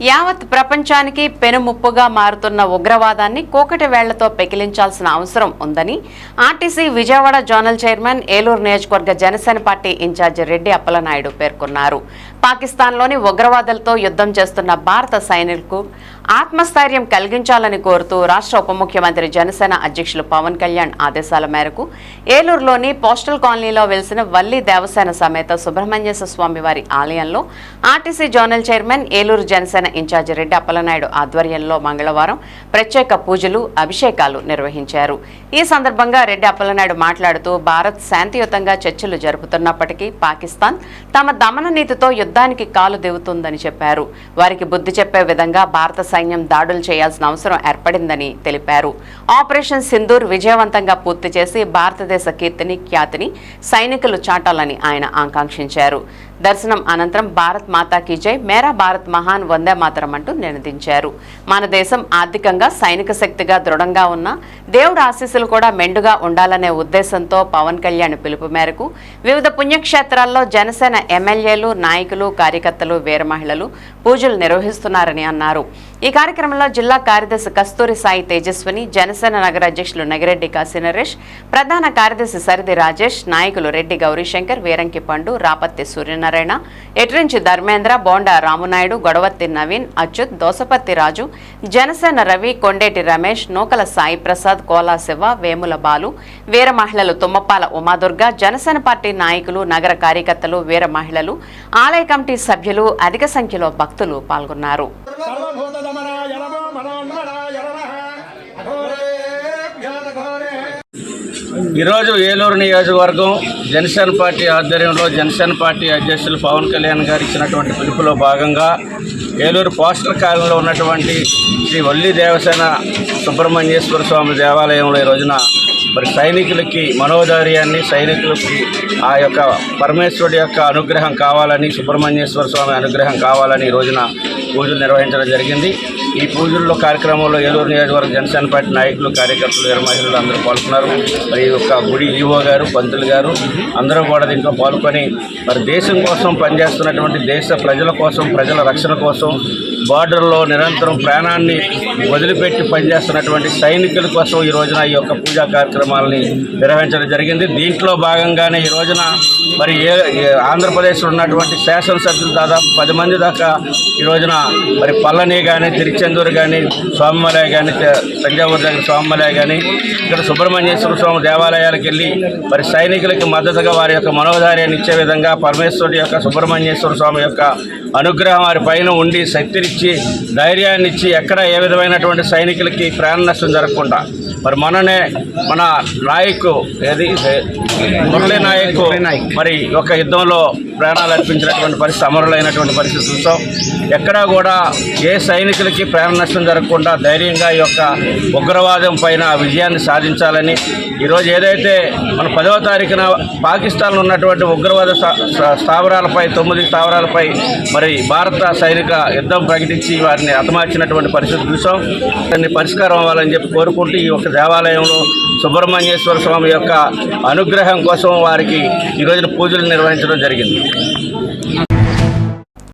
యావత్ ప్రపంచానికి పెనుముప్పుగా మారుతున్న ఉగ్రవాదాన్ని కూకటి వేళ్ళతో పెకిలించాల్సిన అవసరం ఉందని RTC Vijayawada zonal chairman Eluru నియోజకవర్గ జనసేన పార్టీ ఇన్ఛార్జి రెడ్డి అప్పలనాయుడు పేర్కొన్నారు. పాకిస్తాన్లోని ఉగ్రవాదులతో యుద్ధం చేస్తున్న భారత సైనికులకు ఆత్మస్థైర్యం కలిగించాలని కోరుతూ రాష్ట్ర ఉప ముఖ్యమంత్రి జనసేన అధ్యక్షులు పవన్ కళ్యాణ్ ఆదేశాల మేరకు ఏలూరులోని పోస్టల్ కాలనీలో వెలిసిన వల్లి దేవసేన సమేత సుబ్రహ్మణ్యేశ్వర స్వామి వారి ఆలయంలో RTC zonal chairman Eluru Janasena incharge Reddy Appalanaidu ఆధ్వర్యంలో మంగళవారం ప్రత్యేక పూజలు అభిషేకాలు నిర్వహించారు. ఈ సందర్భంగా రెడ్డి అప్పలనాయుడు మాట్లాడుతూ భారత్ శాంతియుతంగా చర్చలు జరుపుతున్నప్పటికీ పాకిస్తాన్ తమ దమన నీతితో యుద్ధానికి కాలు దిగుతుందని చెప్పారు. వారికి బుద్ధి చెప్పే విధంగా భారత సైన్యం దాడులు చేయాల్సిన అవసరం ఏర్పడిందని తెలిపారు. ఆపరేషన్ సింధూర్ విజయవంతంగా పూర్తి చేసి భారతదేశ కీర్తిని ఖ్యాతిని సైనికులు చాటాలని ఆయన ఆకాంక్షించారు. దర్శనం అనంతరం భారత్ మాతాకి జై మేరా భారత్ మహాన్ వందే మాతరం అంటూ నినదించారు. మన దేశం ఆర్థికంగా సైనిక శక్తిగా దృఢంగా ఉన్న దేవుడు ఆశీస్సులు కూడా మెండుగా ఉండాలనే ఉద్దేశంతో పవన్ కళ్యాణ్ పిలుపు మేరకు వివిధ పుణ్యక్షేత్రాల్లో జనసేన ఎమ్మెల్యేలు నాయకులు కార్యకర్తలు వీర మహిళలు పూజలు నిర్వహిస్తున్నారని అన్నారు. ఈ కార్యక్రమంలో జిల్లా కార్యదర్శి కస్తూరి సాయి తేజస్విని జనసేన నగర అధ్యక్షులు నగిరెడ్డి కాశీ నరేష్ ప్రధాన కార్యదర్శి సరిది రాజేష్ నాయకులు రెడ్డి గౌరీశంకర్ వీరంకి పండు రాపత్తి సూర్యనారాయణ ఎట్రించి ధర్మేంద్ర బోండా రామునాయుడు గొడవత్తి నవీన్ అచ్యుత్ దోసపత్తి రాజు జనసేన రవి కొండేటి రమేష్ నూకల సాయి ప్రసాద్ కోలా శివ వేముల బాలు వీర మహిళలు తుమ్మపాల ఉమాదుర్గ జనసేన పార్టీ నాయకులు నగర కార్యకర్తలు వీర మహిళలు ఆలయ కమిటీ సభ్యులు అధిక సంఖ్యలో భక్తులు పాల్గొన్నారు. ఈరోజు ఏలూరు నియోజకవర్గం జనసేన పార్టీ ఆధ్వర్యంలో జనసేన పార్టీ అధ్యక్షులు పవన్ కళ్యాణ్ గారు ఇచ్చినటువంటి పిలుపులో భాగంగా ఏలూరు పోస్టల్ కాలంలో ఉన్నటువంటి శ్రీ వల్లి దేవసేన సుబ్రహ్మణ్యేశ్వర స్వామి దేవాలయంలో ఈ రోజున మరి సైనికులకి మనోధైర్యాన్ని సైనికులకి ఆ యొక్క పరమేశ్వరుడి యొక్క అనుగ్రహం కావాలని సుబ్రహ్మణ్యేశ్వర స్వామి అనుగ్రహం కావాలని ఈ రోజున పూజలు నిర్వహించడం జరిగింది. ఈ పూజల్లో కార్యక్రమంలో ఏలూరు నియోజకవర్గ జనసేన పార్టీ నాయకులు కార్యకర్తలు వీర అందరూ పాల్గొన్నారు. మరి ఈ యొక్క గుడి ఈవో గారు పంతులు గారు అందరూ కూడా దీంట్లో పాల్గొని మరి దేశం కోసం పనిచేస్తున్నటువంటి దేశ ప్రజల కోసం ప్రజల రక్షణ కోసం బార్డర్లో నిరంతరం ప్రాణాన్ని వదిలిపెట్టి పనిచేస్తున్నటువంటి సైనికుల కోసం ఈ రోజున ఈ యొక్క పూజా కార్యక్రమాలని నిర్వహించడం జరిగింది. దీంట్లో భాగంగానే ఈ రోజున మరి ఏ ఆంధ్రప్రదేశ్లో ఉన్నటువంటి శాసనసభ్యులు దాదాపు పది మంది దాకా ఈ రోజున మరి పల్లని కానీ తిరుచెందూరు కానీ స్వామిమలయ కానీ తంజావూరు దగ్గర స్వామిమలయ కానీ ఇక్కడ సుబ్రహ్మణ్యేశ్వర స్వామి దేవాలయాలకు వెళ్ళి మరి సైనికులకి మద్దతుగా వారి యొక్క మనోధైర్యాన్ని ఇచ్చే విధంగా పరమేశ్వరుడి యొక్క సుబ్రహ్మణ్యేశ్వర స్వామి యొక్క అనుగ్రహం వారి పైన ఉండి శక్తినిచ్చి ధైర్యాన్ని ఇచ్చి ఎక్కడ ఏ విధమైనటువంటి సైనికులకి ప్రాణ నష్టం జరగకుండా మరి మననే మన నాయకు ఏది? మురళీ నాయక్ మరి ఒక యుద్ధంలో ప్రాణాలు అర్పించినటువంటి పరిస్థితి అమరులైనటువంటి పరిస్థితి చూసాం. ఎక్కడా కూడా ఏ సైనికులకి ప్రాణ నష్టం జరగకుండా ధైర్యంగా ఈ యొక్క ఉగ్రవాదం పైన విజయాన్ని సాధించాలని ఈరోజు ఏదైతే మన పదవ తారీఖున పాకిస్తాన్లో ఉన్నటువంటి ఉగ్రవాద స్థా- స్థా- స్థావరాలపై తొమ్మిది స్థావరాలపై మరి భారత సైనిక యుద్ధం ప్రకటించి వారిని హతమార్చినటువంటి పరిస్థితి చూసాం. దాన్ని పరిష్కారం అవ్వాలని చెప్పి కోరుకుంటూ ఈ యొక్క దేవాలయంలో సుబ్రహ్మణ్యేశ్వర స్వామి యొక్క అనుగ్రహం కోసం వారికి ఈ రోజున పూజలు నిర్వహించడం జరిగింది.